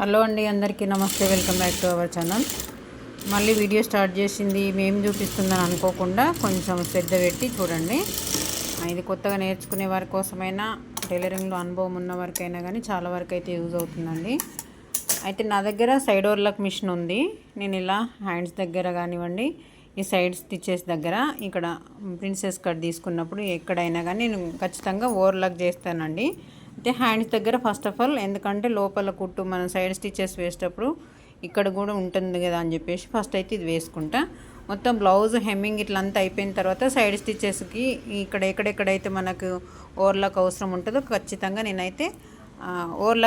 Hello అండి అందరికీ నమస్తే welcome back to our channel. మళ్ళీ వీడియో స్టార్ట్ చేసింది మేము చూపిస్తుందని అనుకోకుండా కొంచెం శ్రద్ధ పెట్టి చూడండి. ఇది కొత్తగా నేర్చుకునే వారి కోసమైనా టైలరింగ్లో అనుభవం ఉన్న వరకైనా కానీ చాలా వరకు అయితే యూజ్ అవుతుందండి. అయితే నా దగ్గర సైడ్ ఓవర్లాక్ మిషన్ ఉంది. నేను ఇలా హ్యాండ్స్ దగ్గర కానివ్వండి ఈ సైడ్ స్టిచెస్ దగ్గర ఇక్కడ ప్రిన్సెస్ కట్ తీసుకున్నప్పుడు ఎక్కడైనా కానీ నేను ఖచ్చితంగా ఓవర్లాక్ చేస్తానండి. అయితే హ్యాండ్స్ దగ్గర ఫస్ట్ ఆఫ్ ఆల్ ఎందుకంటే లోపల కుట్టు మనం సైడ్ స్టిచెస్ వేసేటప్పుడు ఇక్కడ కూడా ఉంటుంది కదా అని చెప్పేసి ఫస్ట్ అయితే ఇది వేసుకుంటా. మొత్తం బ్లౌజ్ హెమ్మింగ్ ఇట్లా అంతా అయిపోయిన తర్వాత సైడ్ స్టిచెస్కి ఇక్కడ ఎక్కడెక్కడైతే మనకు ఓవర్లాక్ అవసరం ఉంటుందో ఖచ్చితంగా నేనైతే ఆ,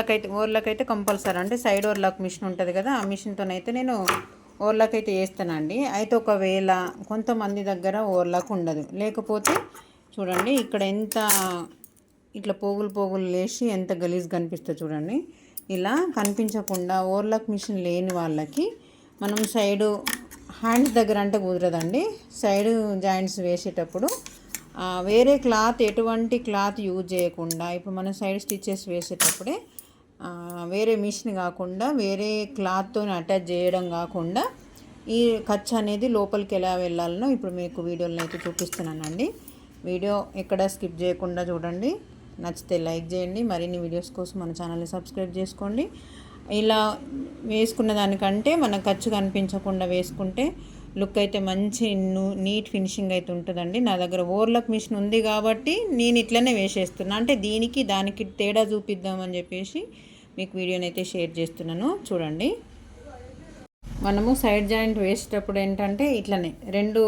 అయితే ఓవర్లాక్ అయితే కంపల్సరీ అంటే సైడ్ ఓర్లక్ మిషన్ ఉంటుంది కదా ఆ మిషన్తోనైతే నేను ఓవర్లాక్ అయితే వేస్తానండి అయితే ఒకవేళ కొంతమంది దగ్గర ఓవర్లాక్ ఉండదు. లేకపోతే చూడండి ఇక్కడ ఎంత ఇట్లా పోగులు పోగులు లేచి ఎంత గలీజ్ కనిపిస్తుంది చూడండి. ఇలా కనిపించకుండా ఓవర్లాక్ మిషన్ లేని వాళ్ళకి మనం సైడు హ్యాండ్స్ దగ్గర అంటే కుదరదండి. సైడ్ జాయింట్స్ వేసేటప్పుడు వేరే క్లాత్ ఎటువంటి క్లాత్ యూజ్ చేయకుండా ఇప్పుడు మనం సైడ్ స్టిచెస్ వేసేటప్పుడే వేరే మిషన్ కాకుండా వేరే క్లాత్తో అటాచ్ చేయడం కాకుండా ఈ ఖర్చు అనేది లోపలికి ఎలా వెళ్ళాలనో ఇప్పుడు మీకు వీడియోలో అయితే చూపిస్తున్నానండి. వీడియో ఎక్కడ స్కిప్ చేయకుండా చూడండి. నచ్చితే లైక్ చేయండి మరిన్ని వీడియోస్ కోసం మన ఛానల్ని సబ్స్క్రైబ్ చేసుకోండి. ఇలా వేసుకున్న దానికంటే మన ఖర్చు కనిపించకుండా వేసుకుంటే లుక్ అయితే మంచి ను- నీట్ ఫినిషింగ్ అయితే ఉంటుందండి. నా దగ్గర ఓర్లక్ మిషన్ ఉంది కాబట్టి నేను ఇట్లనే వేసేస్తున్నా. అంటే దీనికి దానికి తేడా చూపిద్దామని చెప్పేసి మీకు వీడియోని అయితే షేర్ చేస్తున్నాను. చూడండి. మనము సైడ్ జాయింట్ వేసేటప్పుడు ఏంటంటే ఇట్లనే రెండు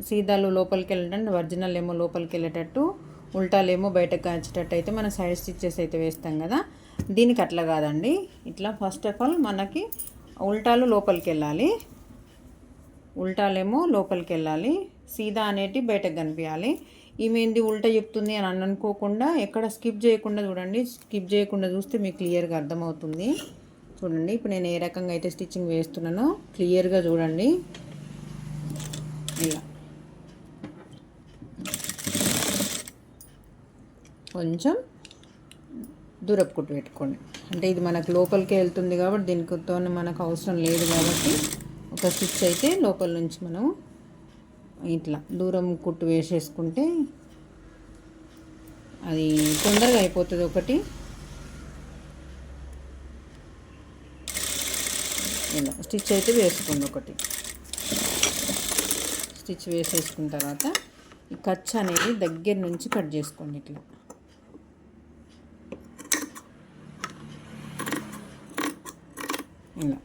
సీదాలు లోపలికి వెళ్ళటం ఒరిజినల్ ఏమో లోపలికి వెళ్ళేటట్టు ఉల్టాలేమో బయటకు కాల్చేటట్టు అయితే మనం సైడ్ స్టిచ్చెస్ అయితే వేస్తాం కదా. దీనికి అట్లా కాదండి. ఇట్లా ఫస్ట్ ఆఫ్ ఆల్ మనకి ఉల్టాలు లోపలికి వెళ్ళాలి ఉల్టాలేమో లోపలికి వెళ్ళాలి సీదా అనేటి బయటకు కనిపించాలి. ఈమెంది ఉల్టా చెప్తుంది అని అని అనుకోకుండా ఎక్కడ స్కిప్ చేయకుండా చూడండి. స్కిప్ చేయకుండా చూస్తే మీకు క్లియర్గా అర్థమవుతుంది. చూడండి ఇప్పుడు నేను ఏ రకంగా అయితే స్టిచ్చింగ్ వేస్తున్నానో క్లియర్గా చూడండి. ఇలా. కొంచెం దూరపు కుట్టు పెట్టుకోండి. అంటే ఇది మనకు లోపలికే వెళ్తుంది కాబట్టి దీనితో మనకు అవసరం లేదు కాబట్టి ఒక స్టిచ్ అయితే లోపల నుంచి మనం ఇట్లా దూరం కుట్టు వేసేసుకుంటే అది తొందరగా అయిపోతుంది ఒకటి. ఇలా స్టిచ్ అయితే వేసుకోండి ఒకటి. స్టిచ్ వేసేసుకున్న తర్వాత ఈ ఖర్చు అనేది దగ్గర నుంచి కట్ చేసుకోండి ఇట్లా. ఇలా.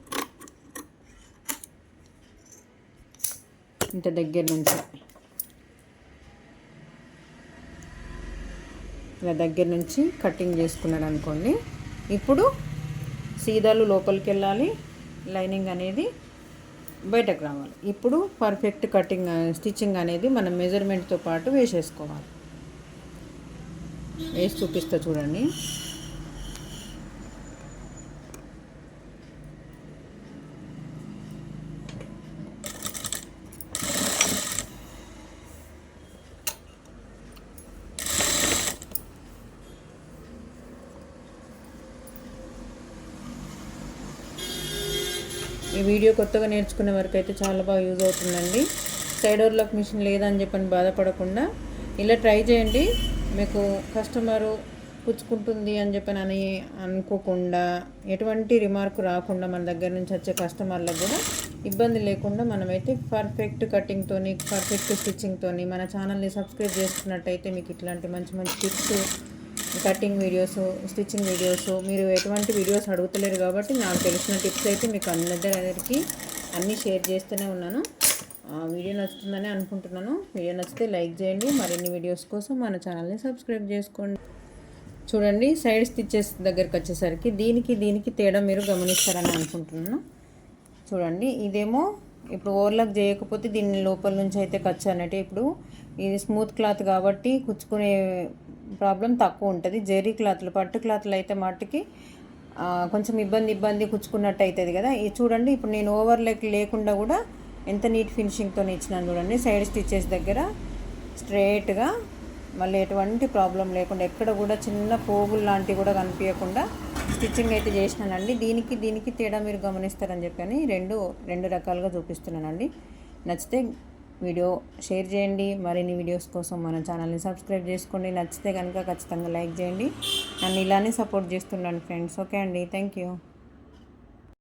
ఇంత దగ్గర నుంచి. ఇలా దగ్గర నుంచి కటింగ్ చేసుకున్నాడు అనుకోండి. ఇప్పుడు సీదాలు లోపలికి వెళ్ళాలి. లైనింగ్ అనేది బయటకు రావాలి. ఇప్పుడు పర్ఫెక్ట్ కటింగ్ స్టిచ్చింగ్ అనేది మనం మెజర్మెంట్తో పాటు వేసేసుకోవాలి. వేసి చూపిస్తా చూడండి. ఈ వీడియో కొత్తగా నేర్చుకునే వరకు అయితే చాలా బాగా యూజ్ అవుతుందండి. సైడ్ ఓవర్లాక్ మిషన్ లేదని చెప్పని బాధపడకుండా ఇలా ట్రై చేయండి. మీకు కస్టమరు పుచ్చుకుంటుంది అని చెప్పని అని అనుకోకుండా ఎటువంటి రిమార్క్ రాకుండా మన దగ్గర నుంచి వచ్చే కస్టమర్లకు కూడా ఇబ్బంది లేకుండా మనమైతే పర్ఫెక్ట్ కటింగ్తోని పర్ఫెక్ట్ స్టిచ్చింగ్తోని మన ఛానల్ని సబ్స్క్రైబ్ చేసుకున్నట్టయితే మీకు ఇట్లాంటి మంచి మంచి tips cutting videos stitching videos మీరు ఎటువంటి వీడియోస్ అడుగుతలేరు కాబట్టి నాకు తెలిసిన టిప్స్ అయితే మీకు అందరికి అన్నీ షేర్ చేస్తూనే ఉన్నాను. ఆ వీడియో నచ్చుతుందని అనుకుంటున్నాను. వీడియో నచ్చితే లైక్ చేయండి. మరిన్ని వీడియోస్ కోసం మన ఛానల్ని సబ్స్క్రైబ్ చేసుకోండి. చూడండి సైడ్ స్టిచ్చెస్ దగ్గరికి వచ్చేసరికి దీనికి దీనికి తేడా మీరు గమనిస్తారని అనుకుంటున్నాను. చూడండి ఇదేమో ఇప్పుడు ఓవర్లాక్ చేయకపోతే దీని లోపల నుంచి అయితే ఖర్చు అన్నట్టు ఇప్పుడు ఇది స్మూత్ క్లాత్ కాబట్టి కుచ్చుకునే ప్రాబ్లం తక్కువ ఉంటుంది. జెరీ క్లాత్లు పట్టు క్లాత్లు అయితే మట్టుకి కొంచెం ఇబ్బంది ఇబ్బంది కుచ్చుకున్నట్టు అవుతుంది కదా. ఇది చూడండి ఇప్పుడు నేను ఓవర్ లెక్ లేకుండా కూడా ఎంత నీట్ ఫినిషింగ్తో ఇచ్చినాను చూడండి. సైడ్ స్టిచ్చెస్ దగ్గర స్ట్రైట్గా మళ్ళీ ఎటువంటి ప్రాబ్లం లేకుండా ఎక్కడ కూడా చిన్న పోగులు లాంటివి కూడా కనిపించకుండా స్టిచ్చింగ్ అయితే చేసినానండి. దీనికి దీనికి తేడా మీరు గమనిస్తారని చెప్పని. రెండు రెండు రకాలుగా చూపిస్తున్నానండి. నచ్చితే వీడియో షేర్ చేయండి. మరిన్ని వీడియోస్ కోసం మన ఛానల్ని సబ్స్క్రైబ్ చేసుకోండి. నచ్చితే కనుక ఖచ్చితంగా లైక్ చేయండి. నన్ను ఇలానే సపోర్ట్ చేస్తుండండి ఫ్రెండ్స్. ఓకే అండి. Thank you.